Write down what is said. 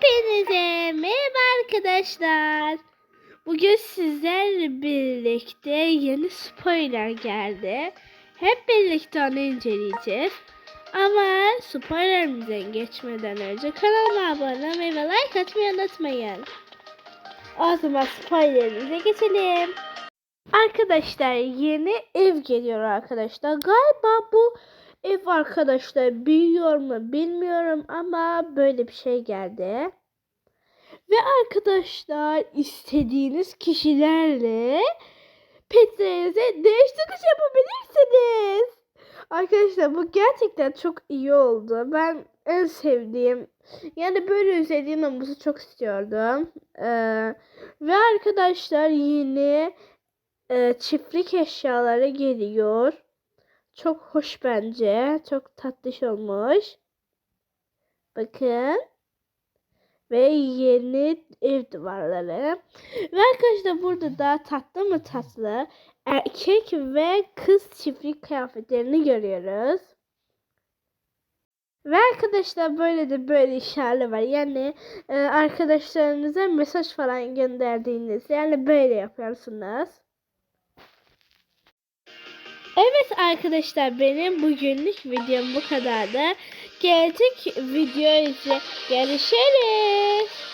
Hepinize merhaba arkadaşlar. Bugün sizlerle birlikte yeni spoiler geldi. Hep birlikte onu inceleyeceğiz. Ama spoilerimize geçmeden önce kanalıma abone olmayı ve like atmayı unutmayın. O zaman spoilerimize geçelim. Arkadaşlar yeni ev geliyor arkadaşlar. Galiba bu ev arkadaşlar büyüyor mu bilmiyorum ama böyle bir şey geldi. Ve arkadaşlar istediğiniz kişilerle petlerinize değiştiriş yapabilirsiniz. Arkadaşlar bu gerçekten çok iyi oldu. Ben en sevdiğim yani böyle özelliğin olması çok istiyordum. Ee, ve arkadaşlar yeni e, çiftlik eşyaları geliyor. Çok hoş bence. Çok tatlış olmuş. Bakın. Ve yeni ev duvarları. Ve arkadaşlar burada da tatlı mı tatlı erkek ve kız çiftlik kıyafetlerini görüyoruz. Ve arkadaşlar böyle de böyle işaretler var. Yani e, arkadaşlarınıza mesaj falan gönderdiğinizde yani böyle yapıyorsunuz. Evet arkadaşlar benim bugünlük videom bu kadardı. Gelecek video ile görüşürüz.